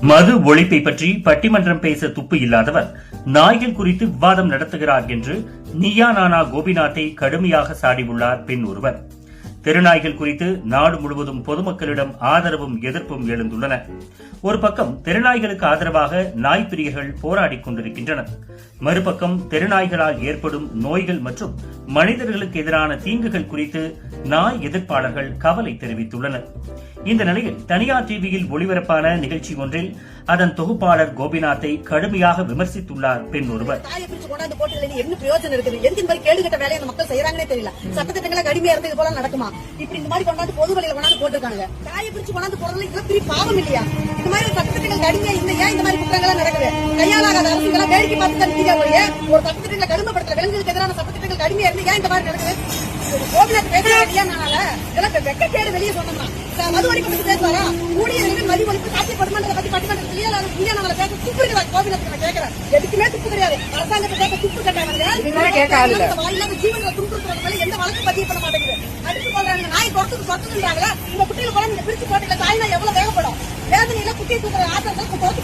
மது ஒழிப்பை பற்றி பட்டிமன்றம் பேச துப்பு இல்லாதவர் நாய்கள் குறித்து விவாதம் நடத்துகிறார் என்று நியா நானா கோபிநாத்தை கடுமையாக சாடியுள்ளார் பெண் ஒருவர். தெருநாய்கள் குறித்து நாடு முழுவதும் பொதுமக்களிடம் ஆதரவும் எதிர்ப்பும் எழுந்துள்ளன. ஒரு பக்கம் தெருநாய்களுக்கு ஆதரவாக நாய் பிரியர்கள் போராடிக் கொண்டிருக்கின்றனர். மறுபக்கம் தெருநாய்களால் ஏற்படும் நோய்கள் மற்றும் மனிதர்களுக்கு எதிரான தீங்குகள் குறித்து நாய் எதிர்ப்பாளர்கள் கவலை தெரிவித்துள்ளனர். இந்த நிலையில் தனியார் டிவியில் ஒளிபரப்பான நிகழ்ச்சி ஒன்றில் அதன் தொகுப்பாளர் கோபிநாத்தை கடுமையாக விமர்சித்துள்ளார் பெண் ஒருவர். என்ன பிரயோஜனம் இருக்குது? எந்த மாதிரி கேடு கட்ட வேலையை மக்கள் செய்யறாங்கன்னே தெரியல. சட்டத்திட்டங்களை கடுமையா இருந்து போல நடக்குமா? இப்படி இந்த மாதிரி கொண்டாந்து பொது வழியில கொண்டாந்து போட்டிருக்காங்க தாயை பிரிச்சு கொண்டாந்து போறதுல இதெல்லாம் பெரிய பாவம் இல்லையா? இந்த மாதிரி சட்டத்திட்டங்கள் கடுமையா இந்த ஏன் இந்த மாதிரி குற்றங்கள் நடக்குது. கையாளாகாத அரசுங்கெல்லாம் வேடிக்கை பார்த்து தான் ஒழிய ஒரு சட்டத்திட்டங்களை கடுமைப்படுத்துற விலங்குகளுக்கு எதிரான சட்டத்திட்டங்கள் கடுமையா இருந்து ஏன் இந்த மாதிரி நடக்குது? கோபிநாத் பேசுற வெளியே நானால இதெல்லாம் வெக்கக்கேடு வெளியே சொன்னோம்னா. இந்த மது ஒழிப்பு பத்தி பேசுவாரா? ஊழியர்கள் மது ஒழிப்பு சாத்தியப்படுமான்றத பத்தி பட்டிமன்றத்திலேயே நான் இந்தியா நாங்கள பேச துப்பு இருக்குதா கோபிநாத் கேட்கிறேன் எதுக்குமே துப்பு கிடையாது. அரசாங்கத்தை கேட்க துப்பு கட்டாங்க வாயில்லாத ஜீவன்களை துன்புறுத்துறது மேல எந்த வழக்கு பதிவு பண்ண மாட்டேங்குது. அடுத்து சொல்றாங்க நாய் துரத்துக்கு துரத்துன்றாங்களா இந்த குட்டியில கூட நீங்க பிரிச்சு போட்டீங்க தாய் நாய் எவ்வளவு வேகப்படும்? வேதனையில குட்டியை தூக்குற ஆட்டத்தை துரத்து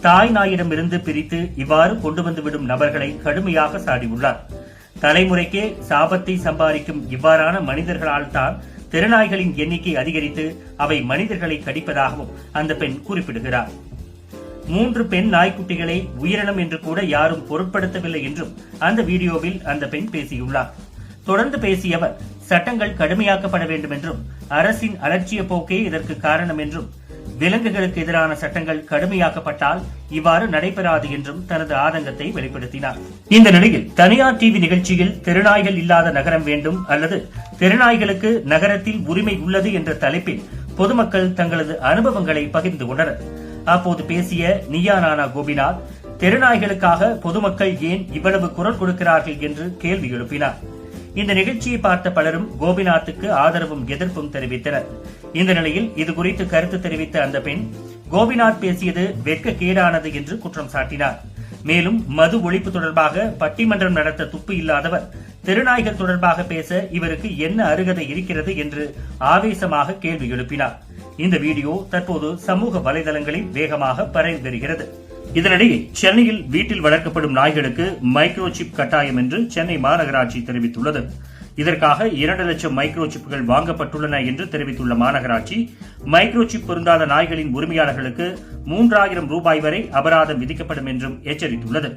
தாய் நாயிடமிருந்து பிரித்து இவ்வாறு கொண்டு வந்துவிடும் நபர்களை கடுமையாக சாடியுள்ளார் தலைமுறைக்கே சாபத்தை சம்பாதிக்கும் இவ்வாறான மனிதர்களால் தான் திறனாய்களின் எண்ணிக்கை அதிகரித்து அவை மனிதர்களை கடிப்பதாகவும் அந்த பெண் குறிப்பிடுகிறார். மூன்று பெண் நாய்க்குட்டிகளை உயிரினம் என்று கூட யாரும் பொருட்படுத்தவில்லை என்றும் அந்த வீடியோவில் அந்த பெண் பேசியுள்ளார். தொடர்ந்து பேசியவர் சட்டங்கள் கடுமையாக்கப்பட வேண்டும் என்றும் அரசின் அலட்சிய போக்கே இதற்கு காரணம் என்றும் விலங்குகளுக்கு எதிரான சட்டங்கள் கடுமையாக்கப்பட்டால் இவ்வாறு நடைபெறாது என்றும் தனது ஆதங்கத்தை வெளிப்படுத்தினார். இந்த நிலையில் தனியார் டிவி நிகழ்ச்சியில் தெருநாய்கள் இல்லாத நகரம் வேண்டும் அல்லது தெருநாய்களுக்கு நகரத்தில் உரிமை உள்ளது என்ற தலைப்பில் பொதுமக்கள் தங்களது அனுபவங்களை பகிர்ந்து கொண்டனர். அப்போது பேசிய நியா நானா கோபிநாத் தெருநாய்களுக்காக பொதுமக்கள் ஏன் இவ்வளவு குரல் கொடுக்கிறார்கள்? என்று கேள்வி எழுப்பினார். இந்த நிகழ்ச்சியை பார்த்த பலரும் கோபிநாத்துக்கு ஆதரவும் எதிர்ப்பும் தெரிவித்தனர். இந்த நிலையில் இது குறித்து கருத்து தெரிவித்த அந்த பெண் கோபிநாத் பேசியது வெட்கக்கேடானது என்று குற்றம் சாட்டினார். மேலும் மது ஒழிப்பு தொடர்பாக பட்டிமன்றம் நடத்த துப்பு இல்லாதவர் தெருநாய்கள் தொடர்பாக பேச இவருக்கு என்ன அருகதை இருக்கிறது என்று ஆவேசமாக கேள்வி எழுப்பினார். இந்த வீடியோ தற்போது சமூக வலைதளங்களில் வேகமாக பரவி வருகிறது. இதனிடையே சென்னையில் வீட்டில் வளர்க்கப்படும் நாய்களுக்கு மைக்ரோ சிப் கட்டாயம் என்று சென்னை மாநகராட்சி தெரிவித்துள்ளது. இதற்காக இரண்டு லட்சம் மைக்ரோ சிப்புகள் வாங்கப்பட்டுள்ளன என்று தெரிவித்துள்ள மாநகராட்சி மைக்ரோ சிப் பொருந்தாத நாய்களின் உரிமையாளர்களுக்கு மூன்றாயிரம் ரூபாய் வரை அபராதம் விதிக்கப்படும் என்றும் எச்சரித்துள்ளது.